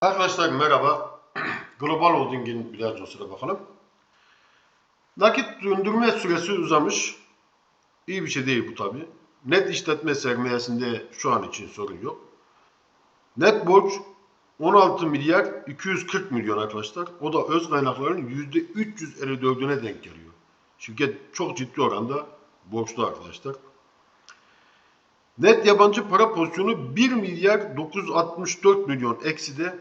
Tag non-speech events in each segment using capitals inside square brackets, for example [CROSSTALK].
Arkadaşlar merhaba. [CLEARS THROAT] Global Holding'in bilançosuna bakalım. Nakit döndürme süresi uzamış. İyi bir şey değil bu tabi. Net işletme sermayesinde şu an için sorun yok. Net borç 16 milyar 240 milyon arkadaşlar. O da öz kaynakların %354'üne denk geliyor. Şirket çok ciddi oranda borçlu arkadaşlar. Net yabancı para pozisyonu 1 milyar 964 milyon eksi de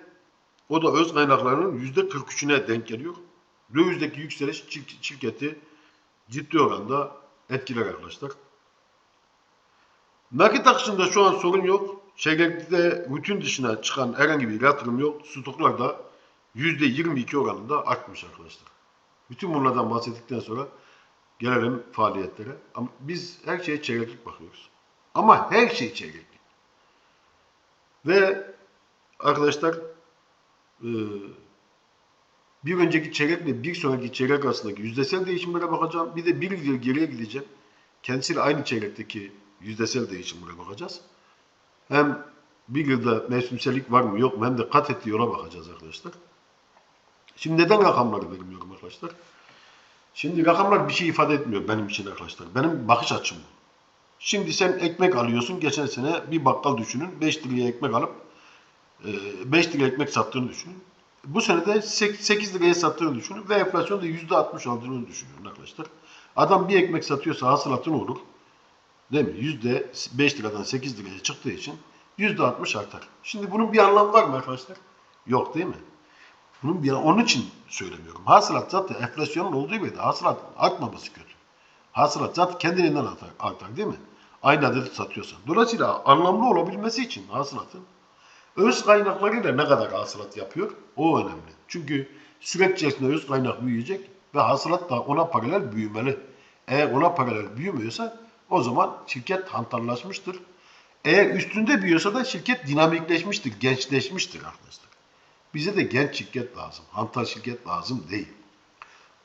o da öz kaynaklarının %43'üne denk geliyor. Dövizdeki yükseliş şir- şirketi ciddi oranda etkiler arkadaşlar. Nakit akışında şu an sorun yok. Çeyrekte rutin dışına çıkan herhangi bir yatırım yok. Stoklar da %22 oranında artmış arkadaşlar. Bütün bunlardan bahsettikten sonra gelelim faaliyetlere. Ama biz her şeye çeyreklik bakıyoruz. Ama her şey çeyreklik. Ve arkadaşlar e, bir önceki çeyrekle bir sonraki çeyrek arasındaki yüzdesel değişimlere bakacağım. Bir de bir yıl geriye gideceğim. Kendisiyle aynı çeyrekteki yüzdesel değişimlere bakacağız. Hem bir yılda mevsimsellik var mı yok mu hem de kat ettiği yola bakacağız arkadaşlar. Şimdi neden rakamları vermiyorum arkadaşlar? Şimdi rakamlar bir şey ifade etmiyor benim için arkadaşlar. Benim bakış açım bu. Şimdi sen ekmek alıyorsun. Geçen sene bir bakkal düşünün. 5 liraya ekmek alıp 5 liraya ekmek sattığını düşünün. Bu sene de 8 liraya sattığını düşünün ve enflasyon da %60 aldığını düşünün arkadaşlar. Adam bir ekmek satıyorsa hasılatı ne olur? Değil mi? Yüzde 5 liradan 8 liraya çıktığı için yüzde 60 artar. Şimdi bunun bir anlamı var mı arkadaşlar? Yok değil mi? Bunun bir onun için söylemiyorum. Hasılat zaten enflasyonun olduğu yerde hasılat artmaması kötü. Hasılat zaten kendiliğinden artar, artar değil mi? Aynı adeti satıyorsan. Dolayısıyla anlamlı olabilmesi için hasılatın öz kaynaklarıyla ne kadar hasılat yapıyor o önemli. Çünkü süreç içerisinde öz kaynak büyüyecek ve hasılat da ona paralel büyümeli. Eğer ona paralel büyümüyorsa o zaman şirket hantallaşmıştır. Eğer üstünde büyüyorsa da şirket dinamikleşmiştir, gençleşmiştir arkadaşlar. Bize de genç şirket lazım, hantal şirket lazım değil.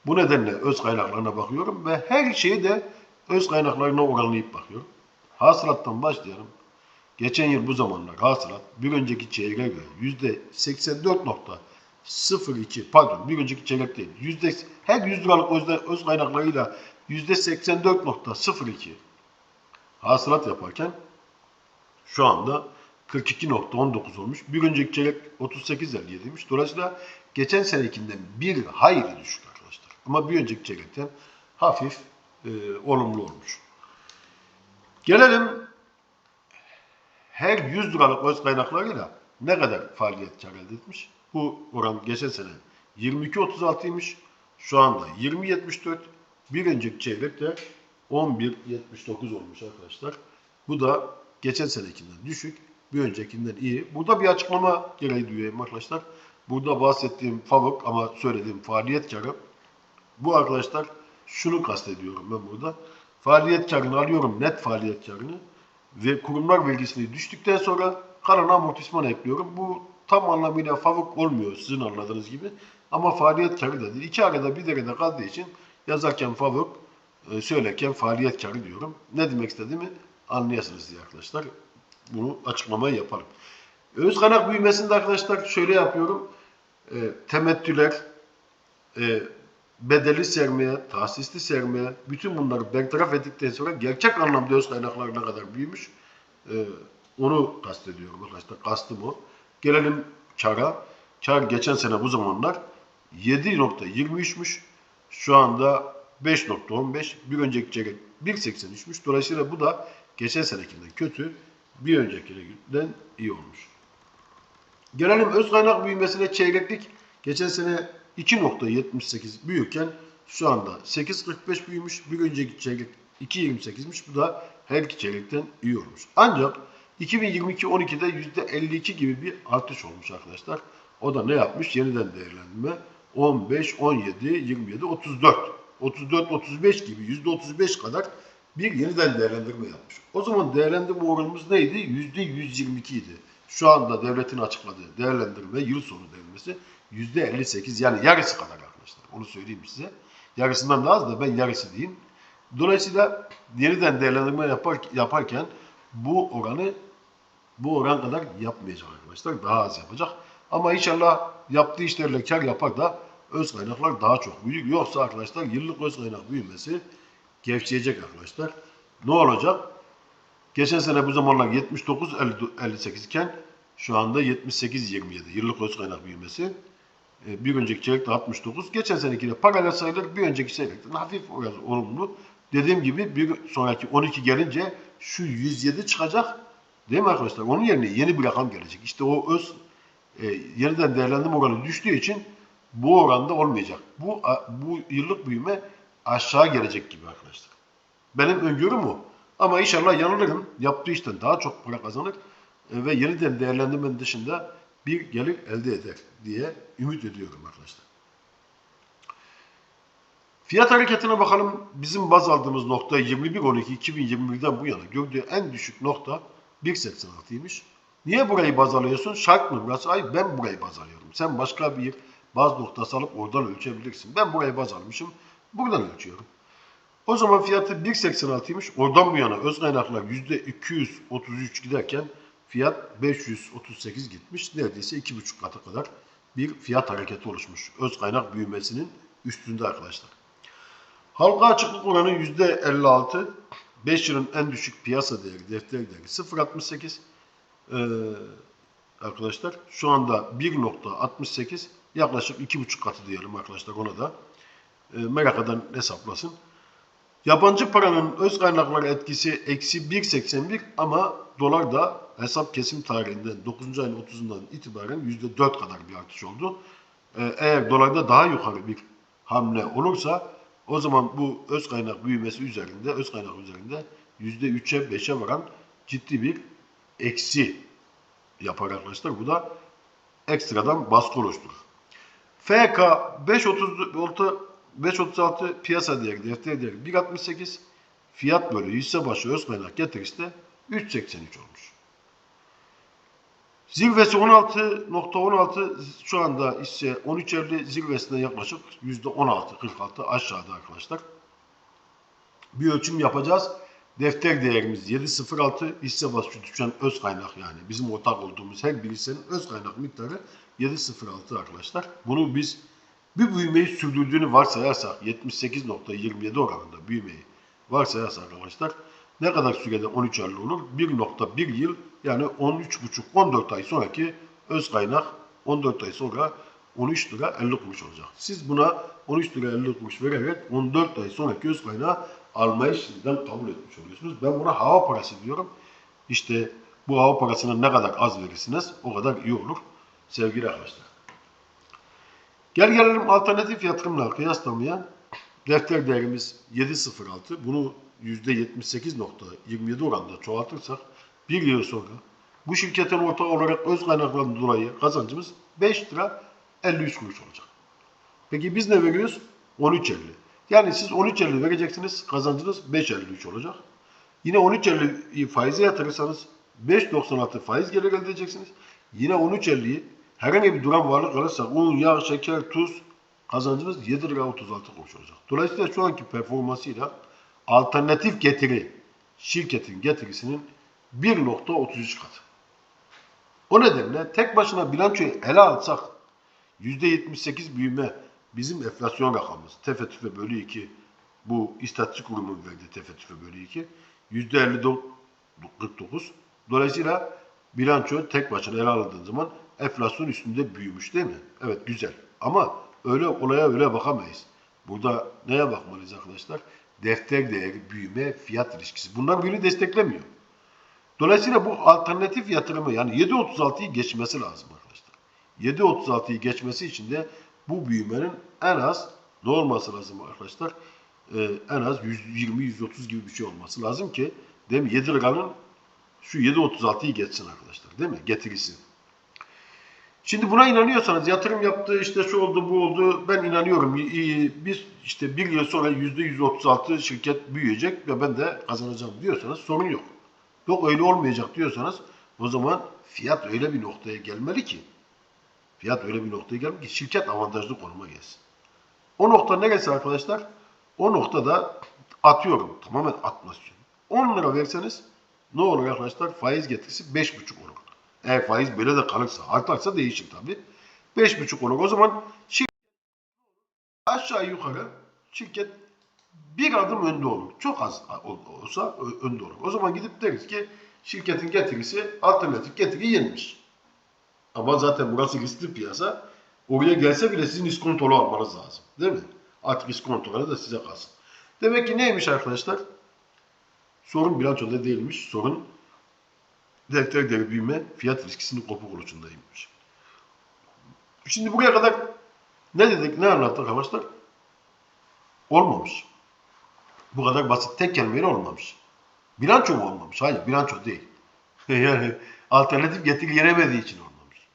Bu nedenle öz kaynaklarına bakıyorum ve her şeyi de öz kaynaklarına oranlayıp bakıyorum. Hasılattan başlayalım. Geçen yıl bu zamanlar hasılat bir önceki çeyreğe göre yüzde 84.02 pardon bir önceki çeyrek değil. Yüzde, her 100 liralık öz, öz kaynaklarıyla yüzde 84.02 hasılat yaparken şu anda 42.19 olmuş. Bir önceki çeyrek 38.57'ymiş. Dolayısıyla geçen senekinden bir hayli düşük. Ama bir önceki çeyrekten hafif e, olumlu olmuş. Gelelim her 100 liralık öz kaynaklarıyla ne kadar faaliyet kar elde etmiş? Bu oran geçen sene 22.36'ymış. Şu anda 20.74. Bir önceki çeyrekte 11.79 olmuş arkadaşlar. Bu da geçen senekinden düşük, bir öncekinden iyi. Burada bir açıklama gereği duyuyorum arkadaşlar. Burada bahsettiğim FAVÖK ama söylediğim faaliyet karı. Bu arkadaşlar şunu kastediyorum ben burada. Faaliyet karını alıyorum, net faaliyet karını ve kurumlar vergisini düştükten sonra kalan amortisman ekliyorum. Bu tam anlamıyla FAVÖK olmuyor sizin anladığınız gibi. Ama faaliyet karı da değil. İki arada bir derede kaldığı için yazarken FAVÖK, e, söylerken faaliyet karı diyorum. Ne demek istediğimi anlayasınız diye arkadaşlar. Bunu açıklamayı yapalım. Öz kaynak büyümesinde arkadaşlar şöyle yapıyorum. E, temettüler, e, bedelli sermaye, tahsisli sermaye, bütün bunları bertaraf ettikten sonra gerçek anlamda öz kaynaklar ne kadar büyümüş e, onu kastediyorum arkadaşlar. Kastım o. Gelelim kara. Kar geçen sene bu zamanlar 7.23'müş. Şu anda 5.15. Bir önceki çeyrek 1.83'müş. Dolayısıyla bu da geçen senekinden kötü. Bir öncekinden iyi olmuş. Gelelim öz kaynak büyümesine çeyreklik. Geçen sene 2.78 büyürken şu anda 8.45 büyümüş. Bir önceki çeyrek 2.28'miş. Bu da her iki çeyrekten iyi olmuş. Ancak 2022-12'de %52 gibi bir artış olmuş arkadaşlar. O da ne yapmış? Yeniden değerlendirme 15, 17, 27, 34. 34, 35 gibi %35 kadar bir yeniden değerlendirme yapmış. O zaman değerlendirme oranımız neydi? %122 idi. Şu anda devletin açıkladığı değerlendirme yıl sonu değerlendirmesi %58 yani yarısı kadar arkadaşlar. Onu söyleyeyim size. Yarısından daha az da ben yarısı diyeyim. Dolayısıyla yeniden değerlendirme yapar, yaparken bu oranı bu oran kadar yapmayacak arkadaşlar. Daha az yapacak. Ama inşallah yaptığı işlerle kar yapar da öz kaynaklar daha çok büyür. Yoksa arkadaşlar yıllık öz kaynak büyümesi gevşeyecek arkadaşlar. Ne olacak? Geçen sene bu zamanlar 79.58 iken şu anda 78.27 yıllık öz kaynak büyümesi. E, Bir önceki çeyrekte 69. Geçen seneki de paralel sayılır. Bir önceki çeyrekte hafif olumlu. Dediğim gibi bir sonraki 12 gelince şu 107 çıkacak. Değil mi arkadaşlar? Onun yerine yeni bir rakam gelecek. İşte o öz e, yeniden değerlendirme oranı düştüğü için bu oranda olmayacak. Bu bu yıllık büyüme aşağı gelecek gibi arkadaşlar. Benim öngörüm o. Ama inşallah yanılırım. Yaptığı işten daha çok para kazanır e, ve yeniden değerlendirmenin dışında bir gelir elde eder diye ümit ediyorum arkadaşlar. Fiyat hareketine bakalım. Bizim baz aldığımız nokta 21.12.2021'den bu yana gördüğü en düşük nokta 1.86'ymış. Niye burayı baz alıyorsun? Şart mı burası? Hayır ben burayı baz alıyorum. Sen başka bir baz noktası alıp oradan ölçebilirsin. Ben burayı baz almışım. Buradan ölçüyorum. O zaman fiyatı 1.86'ymış. Oradan bu yana öz kaynaklar %233 giderken fiyat 538 gitmiş. Neredeyse 2,5 katı kadar bir fiyat hareketi oluşmuş. Öz kaynak büyümesinin üstünde arkadaşlar. Halka açıklık oranı %56. 5 yılın en düşük piyasa değeri, defter değeri 0.68. Ee, arkadaşlar şu anda 1.68 yaklaşık 2,5 katı diyelim arkadaşlar ona da. Ee, merak eden hesaplasın. Yabancı paranın öz kaynakları etkisi eksi 1.81 ama dolar da hesap kesim tarihinden 9. ayın 30'undan itibaren %4 kadar bir artış oldu. Ee, eğer dolarda daha yukarı bir hamle olursa o zaman bu öz kaynak büyümesi üzerinde, öz kaynak üzerinde %3'e 5'e varan ciddi bir eksi yapar arkadaşlar. Bu da ekstradan baskı oluşturur. FK 5.36 5.36 piyasa değeri, defter değeri 1.68 fiyat bölü hisse başı öz kaynak getirisi de 3.83 olmuş. Zirvesi 16.16 şu anda ise 13.50 zirvesine yaklaşık %16-46 aşağıda arkadaşlar. Bir ölçüm yapacağız. Defter değerimiz 7.06 hisse başı düşen öz kaynak yani bizim ortak olduğumuz her bir hissenin öz kaynak miktarı 7.06 arkadaşlar. Bunu biz bir büyümeyi sürdürdüğünü varsayarsak 78.27 oranında büyümeyi varsayarsak arkadaşlar ne kadar sürede 13 aylık olur? 1.1 yıl yani 13,5-14 ay sonraki öz kaynak 14 ay sonra 13 lira 50 kuruş olacak. Siz buna 13 lira 50 kuruş vererek 14 ay sonraki öz kaynağı almayı şimdiden kabul etmiş oluyorsunuz. Ben buna hava parası diyorum. İşte bu hava parasını ne kadar az verirsiniz o kadar iyi olur sevgili arkadaşlar. Gel gelelim alternatif yatırımla kıyaslamaya. Defter değerimiz 7.06. Bunu %78.27 oranında çoğaltırsak bir yıl sonra bu şirketin ortak olarak öz kaynaklarından dolayı kazancımız 5 lira 53 kuruş olacak. Peki biz ne veriyoruz? 13.50. Yani siz 13.50 vereceksiniz, kazancınız 5.53 olacak. Yine 13.50'yi faize yatırırsanız 5.96 faiz gelir elde edeceksiniz. Yine 13.50'yi herhangi bir duran varlık alırsa un, yağ, şeker, tuz kazancınız 7 lira 36 kuruş olacak. Dolayısıyla şu anki performansıyla alternatif getiri şirketin getirisinin 1.33 katı. O nedenle tek başına bilançoyu ele alsak %78 büyüme bizim enflasyon rakamımız. Tefe tüfe bölü 2 bu istatistik kurumun verdiği tefe tüfe bölü 2 %50.49 Dolayısıyla bilanço tek başına ele alındığın zaman enflasyon üstünde büyümüş değil mi? Evet güzel. Ama öyle olaya öyle bakamayız. Burada neye bakmalıyız arkadaşlar? Defter değeri, büyüme, fiyat ilişkisi. Bunlar birbirini desteklemiyor. Dolayısıyla bu alternatif yatırımı yani 7.36'yı geçmesi lazım arkadaşlar. 7.36'yı geçmesi için de bu büyümenin en az ne olması lazım arkadaşlar? Ee, en az 120-130 gibi bir şey olması lazım ki değil mi? 7 liranın şu 7.36'yı geçsin arkadaşlar değil mi? Getirisi. Şimdi buna inanıyorsanız yatırım yaptı işte şu oldu bu oldu ben inanıyorum. Biz işte bir yıl sonra %136 şirket büyüyecek ve ben de kazanacağım diyorsanız sorun yok. Yok öyle olmayacak diyorsanız o zaman fiyat öyle bir noktaya gelmeli ki fiyat öyle bir noktaya gelmeli ki şirket avantajlı konuma gelsin. O nokta neresi arkadaşlar? O noktada atıyorum tamamen atmasyon. 10 lira verseniz ne olur arkadaşlar? Faiz getirisi 5,5 olur. Eğer faiz böyle de kalırsa, artarsa değişir tabii. 5,5 olur. O zaman şirket aşağı yukarı şirket bir adım önde olur. Çok az ol- olsa önde olur. O zaman gidip deriz ki şirketin getirisi alternatif getiri yenmiş. Ama zaten burası riskli piyasa. Oraya gelse bile sizin iskontolu almanız lazım. Değil mi? Artık iskontolu da size kalsın. Demek ki neymiş arkadaşlar? Sorun bilançoda değilmiş. Sorun defter değeri büyüme fiyat riskisinin kopuk oluşundaymış. Şimdi buraya kadar ne dedik, ne anlattık arkadaşlar? Olmamış. Bu kadar basit tek kelimeyle olmamış. Bilanço mu olmamış? Hayır, bilanço değil. [LAUGHS] yani alternatif getiri yenemediği için olmamış.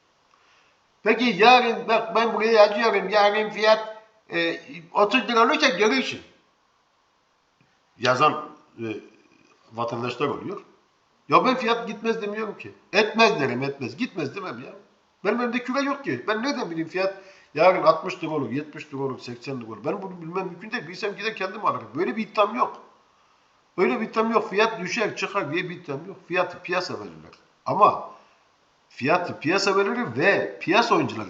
Peki yarın, bak ben buraya yazıyorum, yarın fiyat e, 30 lira olursa görürsün. Yazan e, vatandaşlar oluyor. Ya ben fiyat gitmez demiyorum ki. Etmez derim etmez. Gitmez demem ya. Benim elimde küre yok ki. Ben nereden bileyim fiyat yarın 60 lira olur, 70 lira olur, 80 lira olur. Ben bunu bilmem mümkün değil. Bilsem gider kendim alırım. Böyle bir iddiam yok. Öyle bir iddiam yok. Fiyat düşer çıkar diye bir iddiam yok. Fiyatı piyasa verirler. Ama fiyatı piyasa verir ve piyasa oyuncuları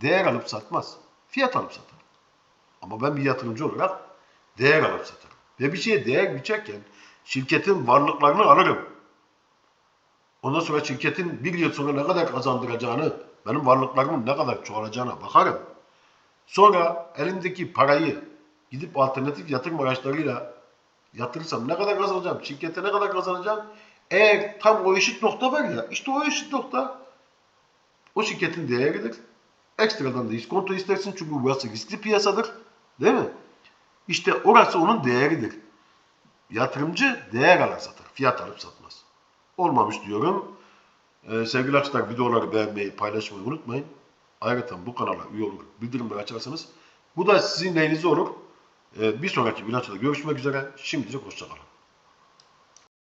değer alıp satmaz. Fiyat alıp satar. Ama ben bir yatırımcı olarak değer alıp satarım. Ve bir şeye değer biçerken şirketin varlıklarını alırım. Ondan sonra şirketin bir yıl sonra ne kadar kazandıracağını, benim varlıklarımın ne kadar çoğalacağına bakarım. Sonra elimdeki parayı gidip alternatif yatırım araçlarıyla yatırırsam ne kadar kazanacağım, şirkete ne kadar kazanacağım. Eğer tam o eşit nokta var ya, işte o eşit nokta o şirketin değeridir. Ekstradan da iskonto istersin çünkü burası riskli piyasadır. Değil mi? İşte orası onun değeridir. Yatırımcı değer alır satar. Fiyat alıp satmaz. Olmamış diyorum. Ee, sevgili arkadaşlar videoları beğenmeyi, paylaşmayı unutmayın. Ayrıca bu kanala üye olur, bildirimleri açarsanız bu da sizin lehinize olur. Ee, bir sonraki bilançoda görüşmek üzere. Şimdilik hoşçakalın.